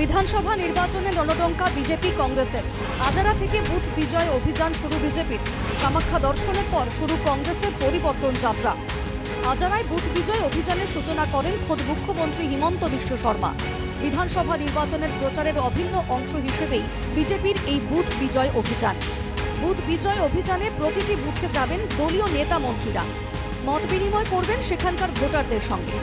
বিধানসভা নির্বাচনে রণডঙ্কা বিজেপি কংগ্রেসের। আজারা থেকে বুথ বিজয় অভিযান শুরু বিজেপির। কামাখ্যা দর্শনের পর শুরু কংগ্রেসের পরিবর্তন যাত্রা। আজারায় বুথ বিজয় অভিযানের সূচনা করেন খোদ মুখ্যমন্ত্রী হিমন্ত বিশ্ব শর্মা। বিধানসভা নির্বাচনের প্রচারের অভিন্ন অংশ হিসেবেই বিজেপির এই বুথ বিজয় অভিযান। বুথ বিজয় অভিযানে প্রতিটি বুথে যাবেন দলীয় নেতা মন্ত্রীরা। মত বিনিময় করবেন সেখানকার ভোটারদের সঙ্গে।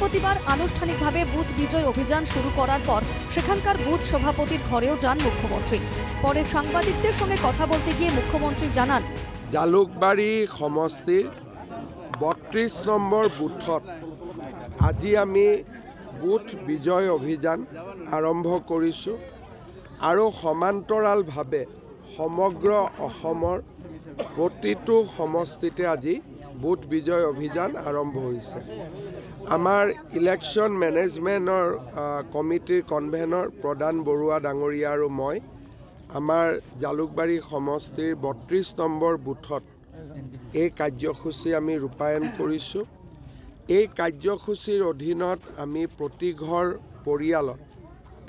বৃহস্পতিবার আনুষ্ঠানিকভাবে বুথ বিজয় অভিযান শুরু করার পর সেখানকার বুথ সভাপতির ঘরেও যান মুখ্যমন্ত্রী। পরে সাংবাদিকদের সঙ্গে কথা বলতে গিয়ে মুখ্যমন্ত্রী জানান জালুকবাৰী সমষ্টিৰ বত্ৰিছ নম্বৰ বুথত আজি আমি বুথ বিজয় অভিযান আৰম্ভ কৰিছোঁ আৰু সমান্তৰালভাৱে সমগ্ৰ অসমৰ প্ৰতিটো সমষ্টিতে আজি বুথ বিজয় অভিযান আৰম্ভ হৈছে। আমাৰ ইলেকশ্যন মেনেজমেণ্টৰ কমিটিৰ কনভেনৰ প্ৰধান বৰুৱা ডাঙৰীয়া আৰু মই, আমাৰ জালুকবাৰী সমষ্টিৰ বত্ৰিছ নম্বৰ বুথত এই কাৰ্যসূচী আমি ৰূপায়ণ কৰিছোঁ। এই কাৰ্যসূচীৰ অধীনত আমি প্ৰতি ঘৰ পৰিয়ালত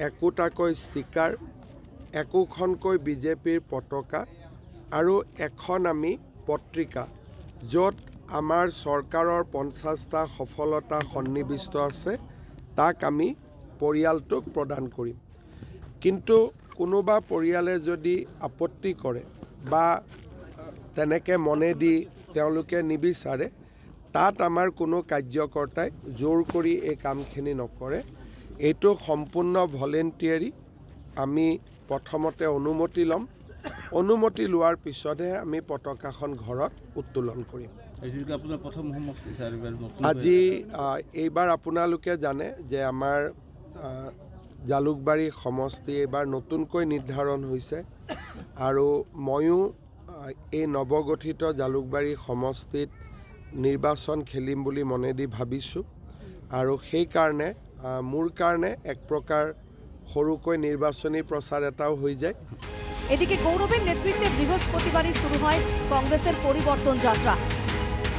একোটাকৈ ষ্টিকাৰ, একোখনকৈ বিজেপিৰ পতাকা আৰু এখন আমি পত্ৰিকা, য'ত আমাৰ চৰকাৰৰ পঞ্চাছটা সফলতা সন্নিৱিষ্ট আছে, তাক আমি পৰিয়ালটোক প্ৰদান কৰিম। কিন্তু কোনোবা পৰিয়ালে যদি আপত্তি কৰে বা তেনেকৈ মনেদি তেওঁলোকে নিবিচাৰে, তাত আমাৰ কোনো কাৰ্যকৰ্তাই জোৰ কৰি এই কামখিনি নকৰে। এইটো সম্পূৰ্ণ ভলেণ্টিয়াৰী। আমি প্ৰথমতে অনুমতি ল'ম। অনুমতি লোৱাৰ পিছতহে আমি পতাকাখন ঘৰত উত্তোলন কৰিম। আজি এইবাৰ আপোনালোকে জানে যে আমাৰ জালুকবাৰী সমষ্টি এইবাৰ নতুনকৈ নিৰ্ধাৰণ হৈছে আৰু ময়ো এই নৱগঠিত জালুকবাৰী সমষ্টিত নিৰ্বাচন খেলিম বুলি মনেদি ভাবিছোঁ আৰু সেইকাৰণে মোৰ কাৰণে এক প্ৰকাৰ সৰুকৈ নিৰ্বাচনী প্ৰচাৰ এটাও হৈ যায়। এদিকে গৌরবের নেতৃত্বে বৃহস্পতিবারই শুরু হয় কংগ্রেসের পরিবর্তন যাত্রা।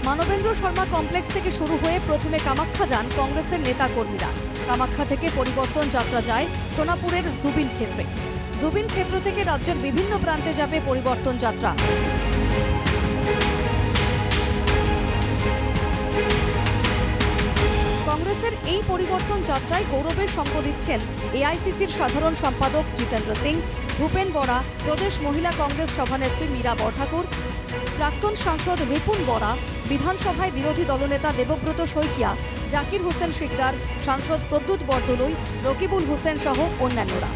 মানবেন্দ্র শর্মা কমপ্লেক্স থেকে শুরু হয়ে প্রথমে কামাখ্যা যান কংগ্রেসের নেতাকর্মীরা। কামাখ্যা থেকে পরিবর্তন যাত্রা যায় সোনাপুরের জুবিন ক্ষেত্রে। জুবিন ক্ষেত্র থেকে রাজ্যের বিভিন্ন প্রান্তে যাবে পরিবর্তন যাত্রা। এই পরিবর্তন যাত্রায় গৌরবের সঙ্গ দিচ্ছেন এআইসিসির সাধারণ সম্পাদক জিতেন্দ্র সিং, ভূপেন বরা, প্রদেশ মহিলা কংগ্রেস সভানেত্রী মীরা বরঠাকুর, প্রাক্তন সাংসদ রিপুন বরা, বিধানসভায় বিরোধী দলনেতা দেবব্রত শইকিয়া, জাকির হোসেন শিকদার, সাংসদ প্রদ্যুৎ বরদলুই রকিবুল হোসেন সহ অন্যান্যরা।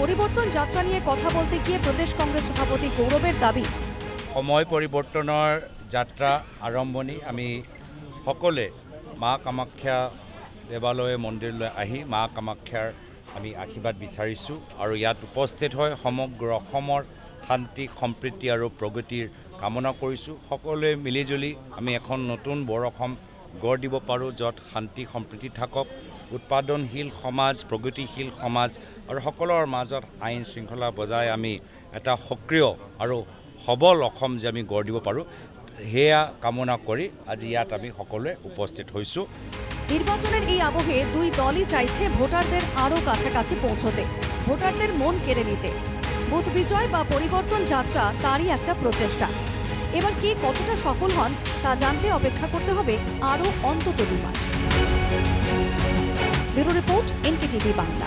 পরিবর্তন যাত্রা নিয়ে কথা বলতে গিয়ে প্রদেশ কংগ্রেস সভাপতি গৌরবের দাবি, সময় পৰিৱৰ্তনৰ যাত্ৰা আৰম্ভণি আমি সকলোৱে মা কামাখ্যা দেৱালয় মন্দিৰলৈ আহি মা কামাখ্যাৰ আমি আশীৰ্বাদ বিচাৰিছোঁ আৰু ইয়াত উপস্থিত হৈ সমগ্ৰ অসমৰ শান্তি সম্প্ৰীতি আৰু প্ৰগতিৰ কামনা কৰিছোঁ। সকলোৱে মিলিজুলি আমি এখন নতুন বৰ অসম গঢ় দিব পাৰোঁ য'ত শান্তি সম্প্ৰীতি থাকক। উৎপাদনশীল সমাজ প্ৰগতিশীল সমাজ আৰু সকলোৰ মাজত আইন শৃংখলা বজাই আমি এটা সক্ৰিয় আৰু সবল অসম যে আমি গঢ় দিব পাৰোঁ সেয়া কামনা কৰি আজি ইয়াত আমি সকলোৱে উপস্থিত হৈছোঁ। নির্বাচনের এই আবহে দুই দলই চাইছে ভোটারদের আরও কাছাকাছি পৌঁছতে, ভোটারদের মন কেড়ে নিতে। বুথ বিজয় বা পরিবর্তন যাত্রা তারই একটা প্রচেষ্টা। এবার কে কতটা সফল হন তা জানতে অপেক্ষা করতে হবে আরও অন্তত দুই মাস ব্যুরো রিপোর্ট এনকেটিভি বাংলা।